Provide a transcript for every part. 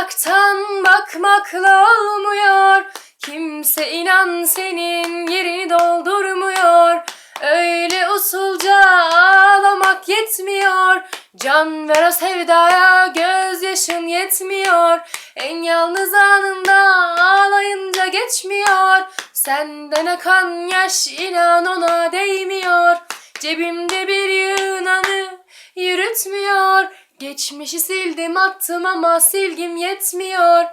Uzaktan bakmakla olmuyor. Kimse inan senin yerini doldurmuyor. Öyle usulca ağlamak yetmiyor. Can ver o sevdaya gözyaşın yetmiyor. En yalnız anında ağlayınca geçmiyor. Senden akan yaş inan ona değmiyor. Cebimde Geçmişi sildim attım ama silgim yetmiyor.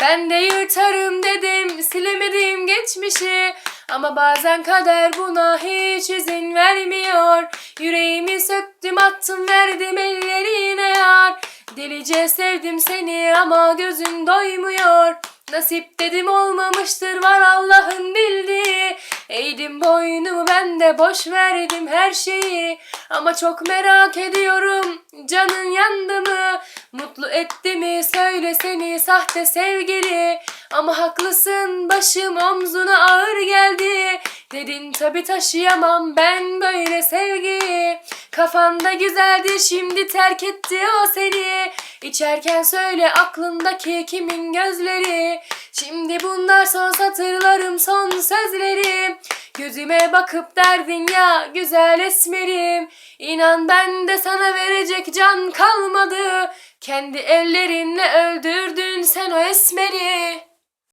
Ben de yırtarım dedim silemedim geçmişi. Ama bazen kader buna hiç izin vermiyor. Yüreğimi söktüm attım verdim ellerine yar. Delice sevdim seni ama gözün doymuyor. Nasip dedim olmamıştır var Allah'ın bildiği. Eğdim boynumu ben de boş verdim her şeyi. Ama çok merak ediyorum canın yandı mı? Mutlu etti mi? Söyle seni sahte sevgili. Ama haklısın başım omzuna ağır geldi. Dedin tabi taşıyamam ben böyle sevgiyi Kafanda güzeldi şimdi terk etti o seni. İçerken söyle aklındaki kimin gözleri? Şimdi bunlar son satırlarım son sözlerim Gözüme bakıp derdin ya güzel esmerim. İnan ben de sana verecek can kalmadı. Kendi ellerinle öldürdün sen o esmeri